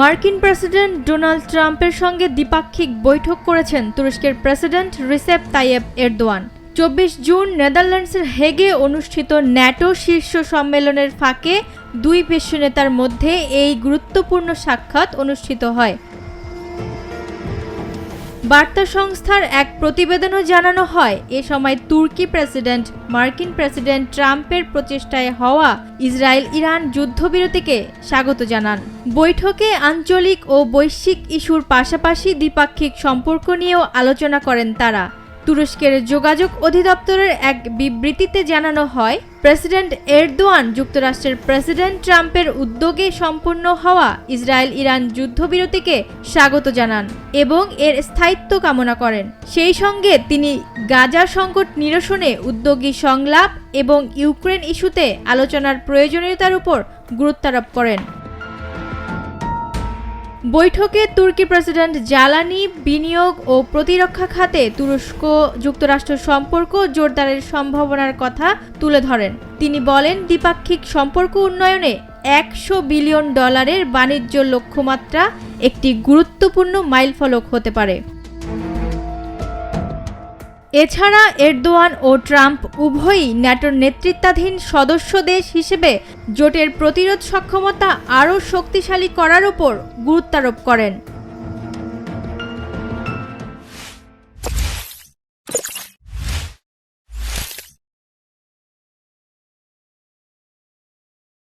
মার্কিন president Donald ট্রাম্পের সঙ্গে দ্বিপাক্ষিক বৈঠক করেছেন তুরস্কের প্রেসিডেন্ট রিসেপ তাইয়েব এরদোয়ান। চব্বিশ জুন নেদারল্যান্ডসের হেগে অনুষ্ঠিত ন্যাটো শীর্ষ সম্মেলনের ফাঁকে দুই বিশ্ব নেতার মধ্যে এই গুরুত্বপূর্ণ সাক্ষাৎ অনুষ্ঠিত হয়। বার্তা সংস্থার এক প্রতিবেদনও জানানো হয়, এ সময় তুর্কি প্রেসিডেন্ট মার্কিন প্রেসিডেন্ট ট্রাম্পের প্রচেষ্টায় হওয়া ইসরায়েল ইরান যুদ্ধবিরতিকে স্বাগত জানান। বৈঠকে আঞ্চলিক ও বৈশ্বিক ইস্যুর পাশাপাশি দ্বিপাক্ষিক সম্পর্ক নিয়েও আলোচনা করেন তারা। তুরস্কের যোগাযোগ অধিদপ্তরের এক বিবৃতিতে জানানো হয়, প্রেসিডেন্ট এরদোয়ান যুক্তরাষ্ট্রের প্রেসিডেন্ট ট্রাম্পের উদ্যোগে সম্পন্ন হওয়া ইসরায়েল ইরান যুদ্ধবিরতিকে স্বাগত জানান এবং এর স্থায়িত্ব কামনা করেন। সেই সঙ্গে তিনি গাজা সংকট নিরসনে উদ্যোগী সংলাপ এবং ইউক্রেন ইস্যুতে আলোচনার প্রয়োজনীয়তার উপর গুরুত্বারোপ করেন। বৈঠকে তুর্কি প্রেসিডেন্ট জ্বালানি বিনিয়োগ ও প্রতিরক্ষা খাতে তুরস্ক যুক্তরাষ্ট্র সম্পর্ক জোরদারের সম্ভাবনার কথা তুলে ধরেন। তিনি বলেন, দ্বিপাক্ষিক সম্পর্ক উন্নয়নে একশো বিলিয়ন ডলারের বাণিজ্য লক্ষ্যমাত্রা একটি গুরুত্বপূর্ণ মাইলফলক হতে পারে। এছাড়া এরদোয়ান ও ট্রাম্প উভয়ই ন্যাটোর নেতৃত্বাধীন সদস্য দেশ হিসেবে জোটের প্রতিরোধ সক্ষমতা আরও শক্তিশালী করার উপর গুরুত্বারোপ করেন।